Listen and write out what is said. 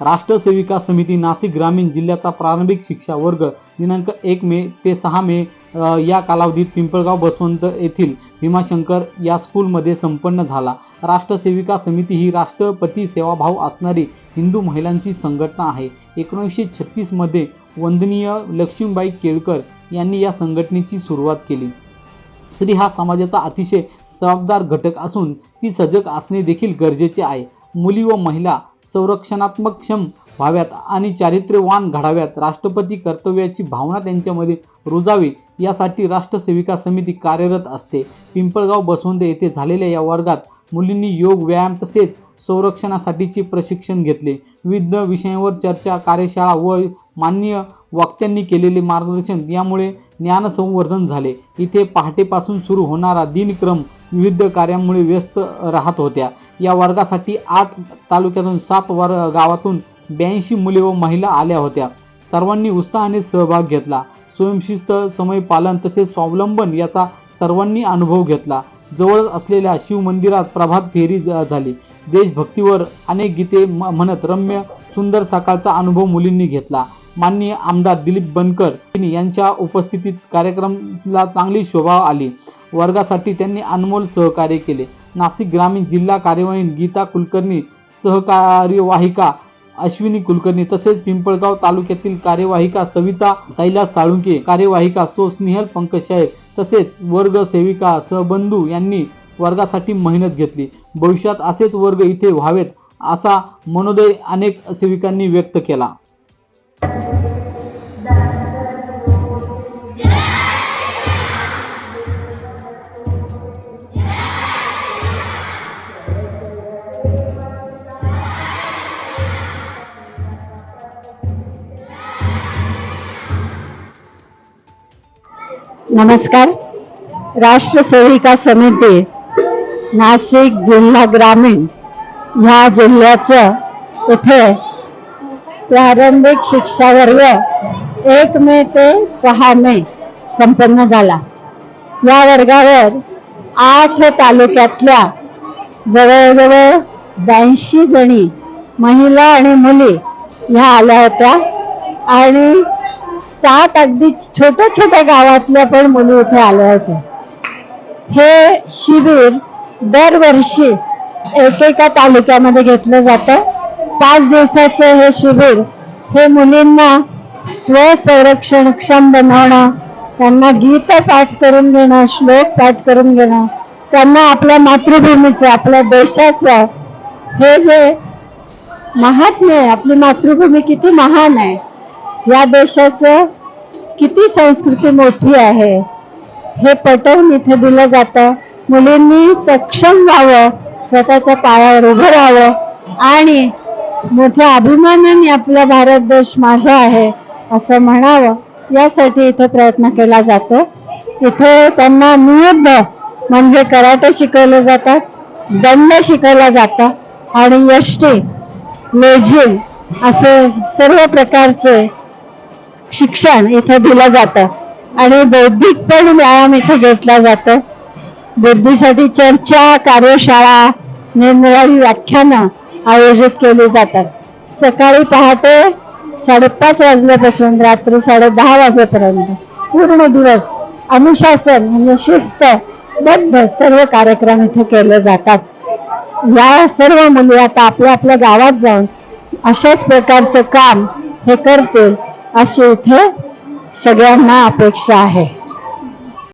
राष्ट्रसेविका समिती नाशिक ग्रामीण जिल्ह्याचा प्रारंभिक शिक्षा वर्ग दिनांक एक मे ते सहा मे या कालावधीत पिंपळगाव बसवंत येथील भीमाशंकर या स्कूलमध्ये संपन्न झाला. राष्ट्रसेविका समिती ही राष्ट्रपती सेवाभाव असणारी हिंदू महिलांची संघटना आहे. एकोणीसशे छत्तीसमध्ये वंदनीय लक्ष्मीबाई केळकर यांनी या संघटनेची सुरुवात केली. स्त्री हा समाजाचा अतिशय जबाबदार घटक असून ती सजग असणे देखील गरजेचे आहे. मुली व महिला संरक्षणात्मक क्षम व्हाव्यात आणि चारित्र्यवान घडाव्यात. राष्ट्रपती कर्तव्याची भावना त्यांच्यामध्ये रुजावी यासाठी राष्ट्रसेविका समिती कार्यरत असते. पिंपळगाव बसवंदे येथे झालेल्या या वर्गात मुलींनी योग व्यायाम तसेच संरक्षणासाठीचे प्रशिक्षण घेतले. विविध विषयांवर चर्चा कार्यशाळा व मान्य वक्त्यांनी केलेले मार्गदर्शन यामुळे ज्ञानसंवर्धन झाले. इथे पहाटेपासून सुरू होणारा दिनक्रम विविध कार्यांमुळे व्यस्त राहत होत्या. या वर्गासाठी आठ तालुक्यातून सात वर गावातून ब्याऐंशी मुले व महिला आल्या होत्या. सर्वांनी उत्साहाने सहभाग घेतला. स्वयंशिस्त समय पालन तसेच स्वावलंबन याचा सर्वांनी अनुभव घेतला. जवळच असलेल्या शिवमंदिरात प्रभात फेरी झाली. देशभक्तीवर अनेक गीते म- म्हणत रम्य सुंदर सकाळचा अनुभव मुलींनी घेतला. माननीय आमदार दिलीप बनकर यांच्या उपस्थितीत कार्यक्रमाला चांगली शोभा आली. वर्गासाठी त्यांनी अनमोल सहकार्य केले. नाशिक ग्रामीण जिल्हा कार्यवाही गीता कुलकर्णी सहकार्यवाहिका अश्विनी कुलकर्णी तसेच पिंपळगाव तालुक्यातील कार्यवाहिका सविता कैलास साळुंके कार्यवाहिका सो स्नेहल पंकज शाहीर तसेच वर्ग सेविका सहबंधू यांनी वर्गासाठी मेहनत घेतली. भविष्यात असेच वर्ग इथे व्हावेत असा मनोदय अनेक सेविकांनी व्यक्त केला. नमस्कार. राष्ट्रसेविका समिती नाशिक जिल्हा ग्रामीण ह्या जिल्ह्याचं इथे प्रारंभिक शिक्षा वर्ग एक मे ते सहा मे संपन्न झाला. या वर्गावर आठ तालुक्यातल्या जवळजवळ ब्याऐंशी जणी महिला आणि मुली ह्या आल्या होत्या आणि सात अगदी छोट्या छोट्या गावातल्या पण मुली इथे आल्या होत्या. हे शिबिर दरवर्षी एकेका तालुक्यामध्ये घेतलं जातं. पाच दिवसाचं हे शिबिर हे मुलींना स्वसंरक्षणक्षम बनवणं त्यांना गीत पाठ करून घेणं श्लोक पाठ करून घेणं त्यांना आपल्या मातृभूमीचं आपल्या देशाचं हे जे महात्म्य आहे आपली मातृभूमी किती महान आहे. या देशाचं किती संस्कृती मोठी आहे हे पटवून इथे दिलं जातं. मुलींनी सक्षम व्हावं स्वतःच्या पायावर उभं राहावं. आणि मोठ्या अभिमानाने आपला भारत देश माझा आहे असं म्हणावं. यासाठी इथं प्रयत्न केला जातो. इथे त्यांना नियुद्ध म्हणजे कराटे शिकवले जातात दंड शिकवला जातं आणि यष्टी लेझिम असे सर्व प्रकारचे शिक्षण इथे दिलं जातं. आणि बौद्धिक पण व्यायाम इथे घेतला जातो. बुद्धीसाठी चर्चा कार्यशाळा निरनिराळी व्याख्यानं आयोजित केली जातात. सकाळी पहाटे साडेपाच वाजल्यापासून रात्री साडे दहा वाजेपर्यंत पूर्ण दिवस अनुशासन म्हणजे शिस्त बद्ध सर्व कार्यक्रम इथे केले जातात. या सर्व मुली आता आपल्या आपल्या गावात जाऊन अशाच प्रकारचं काम हे करतील. अशी इथे सगळ्यांना अपेक्षा आहे.